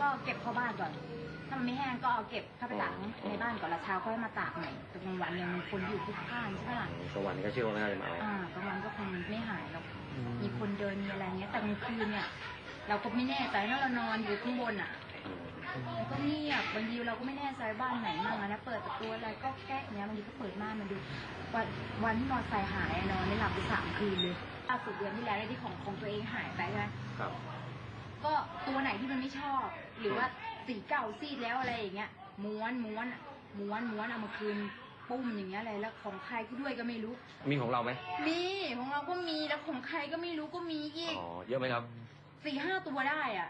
ก็เก็บเข้าบ้านก่อน ถ้ามันไม่แห้งก็เอาเก็บเข้าไปตากในบ้านก่อนแล้วเช้าก็ให้มาตากใหม่ตกลางวันยังมีคนอยู่ทุกข้างใช่ไหมล่ะสวรรค์ก็เชื่อว่าไม่น่าจะมาเอาอ่ากลางวันก็คงไม่หายหรอก มีคนเดินมีอะไรเงี้ย แต่กลางคืนเนี่ย เราก็ไม่แน่ใจถ้าเรานอนอยู่ข้างบนอะมันก็เงียบบางทีเราก็ไม่แน่ใจบ้านไหนมั่งอะนะเปิดประตูอะไรก็แก๊กเนี้ยบางทีก็เปิดม่านมันดูวันวันที่มอไซค์หายอะนอนไม่หลับไปสามคืนเลยล่าสุดเดือนที่แล้วที่ของของตัวเองหายไปใช่ไหมครับ ก็ตัวไหนที่มันไม่ชอบ หรือว่าสีเก่าซีดแล้วอะไรอย่างเงี้ยม้วนม้วนอะม้วนม้วนเอามาคืนปุ้มอย่างเงี้ยอะไรแล้วของใครก็ด้วยก็ไม่รู้ มีของเราไหมมีของเราก็มีแล้วของใครก็ไม่รู้ก็มีอีกอ๋อเยอะไหมครับสี่ห้าตัวได้อะ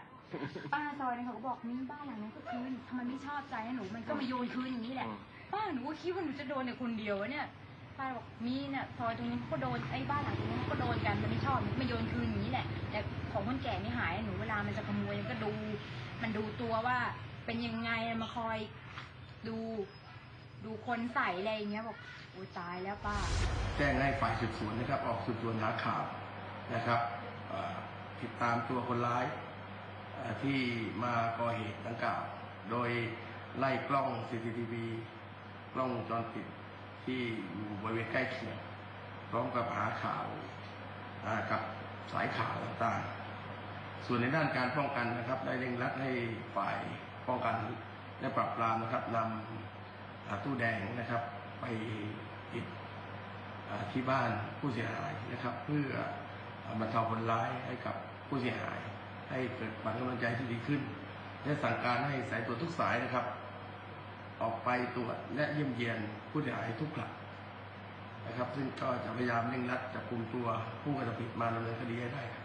ป้าซอยนั้นเขาก็บอกมีบ้านหลังนั้นก็คืนทำไมไม่ชอบใจนะหนูมันก็มาโยนคืนอย่างนี้แหละอืมป้าหนูก็คิดว่าหนูจะโดนเนี่ยคนเดียววะเนี่ย ป้าบอกมีเนี่ยซอยตรงนี้เขาก็โดนไอ้บ้านหลังตรงนี้เขาก็โดนกันมันไม่ชอบมันก็มาโยนคืนอย่างนี้แหละ แต่ของคนแก่ไม่หายหนูเวลามันจะขโมยมันก็ดู มันดูตัวว่าเป็นยังไงมาคอยดู ดูคนใส่อะไรอย่างเงี้ยบอกโอ้ตายแล้วป้า แจ้งให้ฝ่ายสืบสวนนะครับ ออกสืบสวนหาข่าวนะครับติดตามตัวคนร้ายที่มาก่อเหตุดังกล่าว โดยไล่กล้อง CCTV กล้องวงจรปิด ที่อยู่บริเวณใกล้เคียงพร้อมกับหาข่าวกับสายข่าวต่างๆ ส่วนในด้านการป้องกันนะครับ ได้เร่งรัดให้ฝ่ายป้องกันและปราบปรามนะครับนำอ่าตู้แดงนะครับ ไปติดที่บ้านผู้เสียหายนะครับ เพื่อบรรเทาผลร้ายให้กับผู้เสียหาย ให้เกิดขวัญกำลังใจที่ดีขึ้น และสั่งการให้สายตรวจทุกสายนะครับ ออกไปตรวจและเยี่ยมเยียนผู้เสียหายทุกหลักนะครับ ซึ่งก็จะพยายามเร่งรัดจับกลุ่มตัวผู้กระทำผิดมาดำเนินคดีให้ได้ครับ